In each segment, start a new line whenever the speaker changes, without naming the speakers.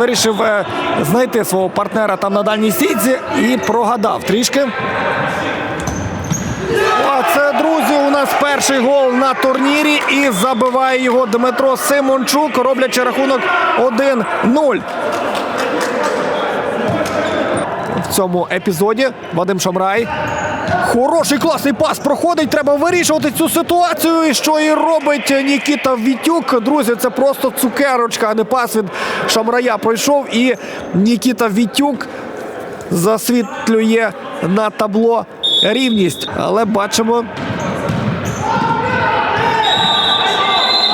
Вирішив е, знайти свого партнера там на дальній стійці і прогадав трішки. А це, друзі, у нас перший гол на турнірі і забиває його Дмитро Симончук, роблячи рахунок 1-0. В цьому епізоді Вадим Шамрай. Хороший класний пас проходить. Треба вирішувати цю ситуацію. І що і робить Нікіта Вітюк. Друзі, це просто цукерочка, а не пас від Шамрая пройшов. І Нікіта Вітюк засвітлює на табло рівність. Але бачимо.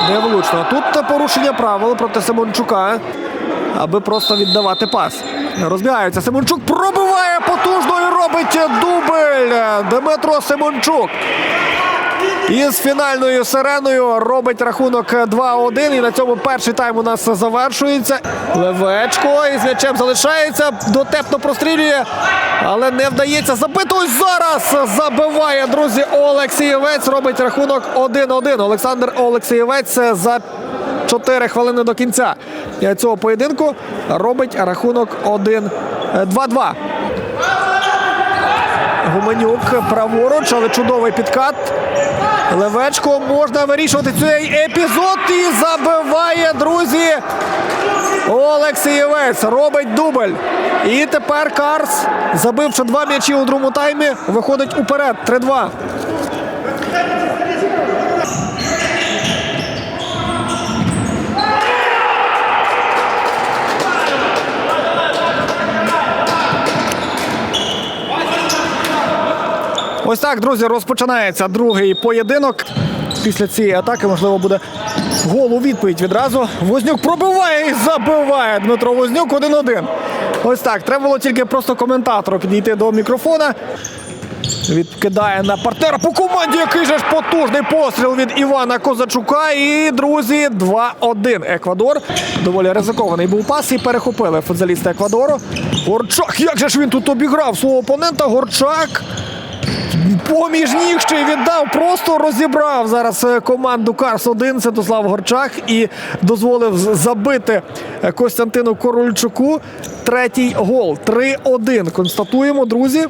Невлучно. Тут порушення правил проти Симончука, аби просто віддавати пас. Розбігаються. Симончук пробиває потужно і робить дубль. Дмитро Симончук. Із фінальною сиреною робить рахунок 2-1. І на цьому перший тайм у нас завершується. Левечко із м'ячем залишається. Дотепно прострілює, але не вдається забити. Зараз забиває, друзі, Олексієвець. Робить рахунок 1-1. Олександр Олексієвець за 4 хвилини до кінця цього поєдинку робить рахунок 1-2. Гуменюк праворуч, але чудовий підкат. Левечко можна вирішувати цей епізод і забиває, друзі. Олексієвець робить дубль. І тепер Карс, забивши два м'ячі у другому таймі, виходить уперед. 3-2. Ось так, друзі, розпочинається другий поєдинок. Після цієї атаки, можливо, буде гол у відповідь відразу. Вознюк пробиває і забиває Дмитро Вознюк 1-1. Ось так. Треба було тільки просто коментатору підійти до мікрофона. Відкидає на партнера по команді. Який же ж потужний постріл від Івана Козачука. І, друзі, 2-1. Еквадор. Доволі ризикований був пас і перехопили футзалісти Еквадору. Горчак, як же ж він тут обіграв свого опонента? Горчак. Поміж ніг ще й віддав, просто розібрав зараз е, команду Карс 1 Святослав Горчак і дозволив забити е, Костянтину Корольчуку. Третій гол. 3-1. Констатуємо, друзі.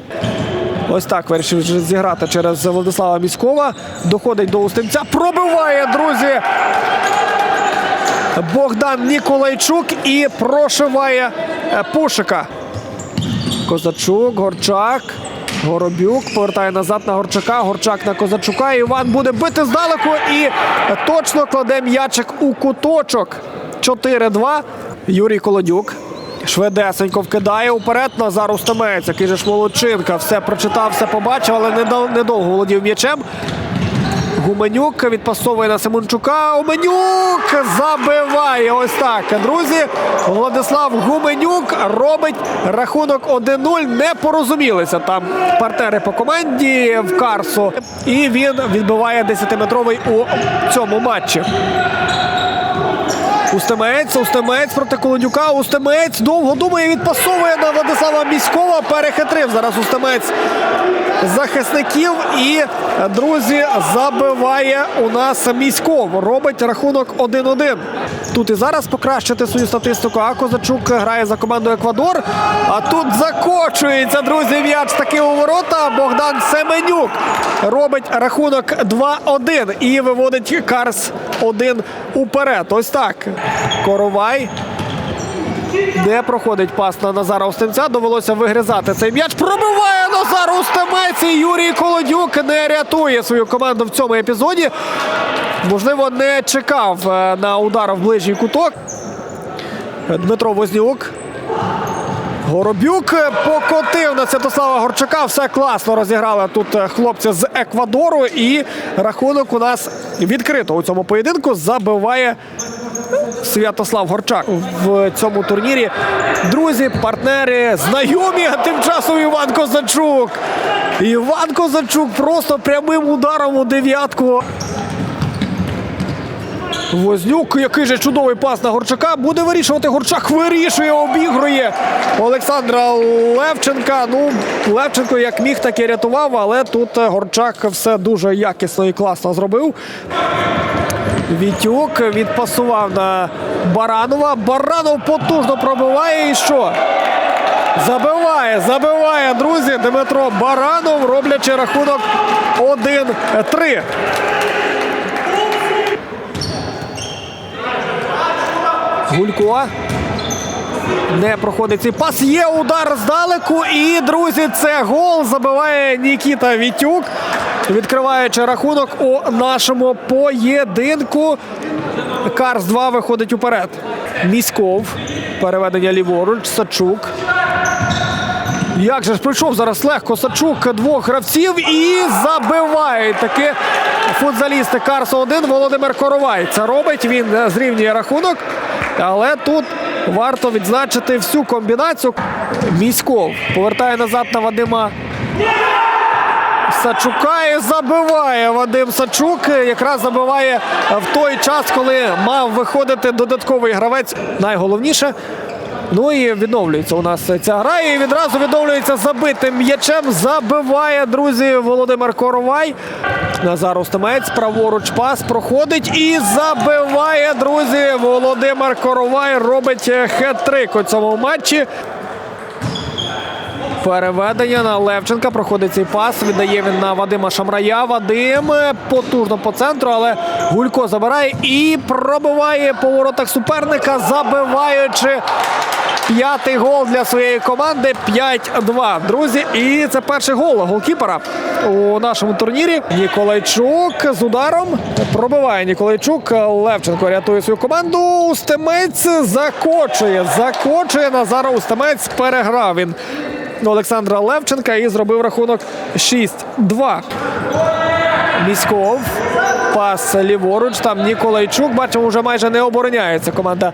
Ось так вирішив зіграти через Владислава Міськова. Доходить до Устинця. Пробиває, друзі. Богдан Ніколайчук і прошиває е, Пушика. Козачук, Горчак. Горобюк повертає назад на Горчака. Горчак на Козачука. Іван буде бити здалеку і точно кладе м'ячик у куточок. 4-2. Юрій Колодюк. Шведесенько вкидає уперед. Назар Устемець, який же. Все прочитав, все побачив, але недовго володів м'ячем. Гуменюк відпасовує на Семенчука. Гуменюк забиває. Ось так. Друзі, Владислав Гуменюк робить рахунок 1-0. Не порозумілися там партнери по команді в Карсу. І він відбиває 10-метровий у цьому матчі. Устемець, Устемець проти Колодюка. Устемець довго думає, відпасовує на Владислава Міськова. Перехитрив зараз Устемець захисників. І, друзі, забиває у нас Міськов. Робить рахунок 1-1. Тут і зараз покращити свою статистику. А Козачук грає за команду Еквадор. А тут закочується, друзі, м'яч таки у ворота. Богдан Семенюк робить рахунок 2-1 і виводить Карс 1 уперед. Ось так. Коровай. Не проходить пас на Назара Устемця. Довелося вигризати цей м'яч. Пробиває Назар Устемець. І Юрій Колодюк не рятує свою команду в цьому епізоді. Можливо, не чекав е, на удар в ближній куток. Дмитро Вознюк. Горобюк покотив на Святослава Горчака. Все класно розіграли тут е, хлопці з Еквадору. І рахунок у нас відкрито у цьому поєдинку. Забиває Святослав Горчак в цьому турнірі. Друзі, партнери, знайомі, а тим часом Іван Козачук. Іван Козачук просто прямим ударом у дев'ятку. Вознюк, який же чудовий пас на Горчака. Буде вирішувати. Горчак вирішує, обігрує Олександра Левченка. Ну, Левченко як міг, так і рятував, але тут Горчак все дуже якісно і класно зробив. Вітюк відпасував на Баранова. Баранов потужно пробиває і що? Забиває, забиває, друзі. Дмитро Баранов, роблячи рахунок 1-3. Гулько. Не проходить цей пас. Є удар здалеку. І, друзі, це гол. Забиває Нікіта Вітюк, відкриваючи рахунок у нашому поєдинку. Карс 2 виходить уперед. Міськов. Переведення ліворуч. Сачук. Як же ж прийшов зараз легко Сачук двох гравців і забиває таки футзалісти Карсу 1 Володимир Коровай. Це робить. Він е, зрівнює рахунок. Але тут варто відзначити всю комбінацію. Міськов повертає назад на Вадима Сачука і забиває Вадим Сачук. Якраз забиває в той час, коли мав виходити додатковий гравець. Найголовніше. Ну і відновлюється у нас ця гра. І відразу відновлюється забитим м'ячем. Забиває, друзі, Володимир Коровай. Назар Устемець, праворуч пас проходить і забиває, друзі. Володимир Коровай робить хет-трик у цьому матчі. Переведення на Левченка. Проходить цей пас. Віддає він на Вадима Шамрая. Вадим е, потужно по центру, але Гулько забирає і пробиває по воротах суперника, забиваючи п'ятий гол для своєї команди. 5-2. Друзі, і це перший гол голкіпера у нашому турнірі. Ніколайчук з ударом пробиває Ніколайчук. Левченко рятує свою команду. Устемець закочує. Закочує Назара Устемець. Переграв він. Олександра Левченка і зробив рахунок 6-2. Міськов. Пас ліворуч. Там Ніколайчук. Бачимо, вже майже не обороняється команда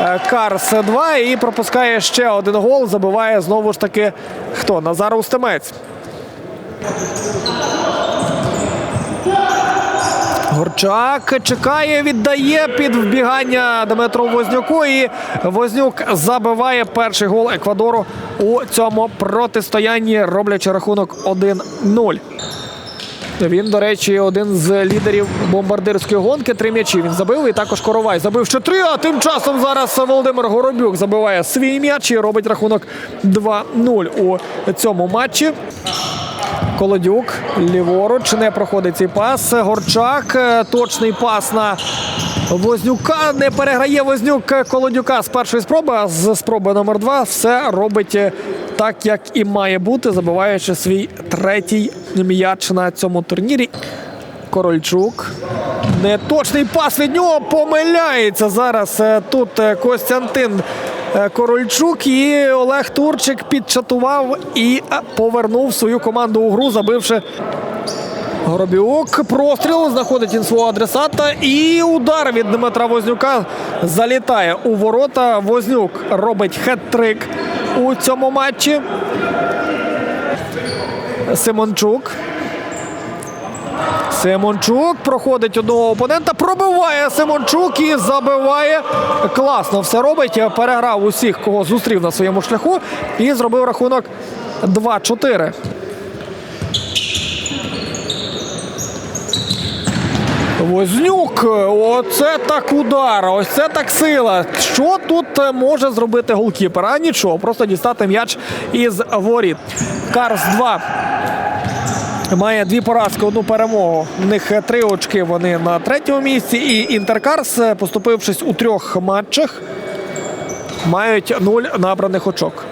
е, Карс 2 і пропускає ще один гол. Забиває знову ж таки хто? Назар Устемець. Горчак чекає, віддає під вбігання Дмитру Вознюку. І Вознюк забиває перший гол Еквадору у цьому протистоянні, роблячи рахунок 1-0. Він, до речі, один з лідерів бомбардирської гонки. Три м'ячі він забив. І також Коровай забив ще три. А тим часом зараз Володимир Горобюк забиває свій м'яч і робить рахунок 2-0 у цьому матчі. Колодюк ліворуч не проходить цей пас. Горчак. е, Точний пас на Вознюка. Не переграє Вознюк Колодюка з першої спроби. А з спроби номер два все робить е, так, як і має бути, забиваючи свій третій м'яч на цьому турнірі. Корольчук. Неточний пас від нього помиляється зараз. е, Тут е, Костянтин Корольчук і Олег Турчик підчатував і повернув свою команду у гру, забивши Горобіок. Простріл знаходить він свого адресата. І удар від Дмитра Вознюка залітає у ворота. Вознюк робить хет-трик у цьому матчі. Симончук. Симончук проходить одного опонента, пробиває Симончук і забиває. Класно все робить. Переграв усіх, кого зустрів на своєму шляху, і зробив рахунок 2-4. Вознюк, оце так удар, ось це так сила. Що тут е, може зробити голкіпер? А нічого, просто дістати м'яч із воріт. Карс 2 має дві поразки, одну перемогу. В них три очки. Вони на третьому місці. І Інтеркарс, поступившись у трьох матчах, мають нуль набраних очок.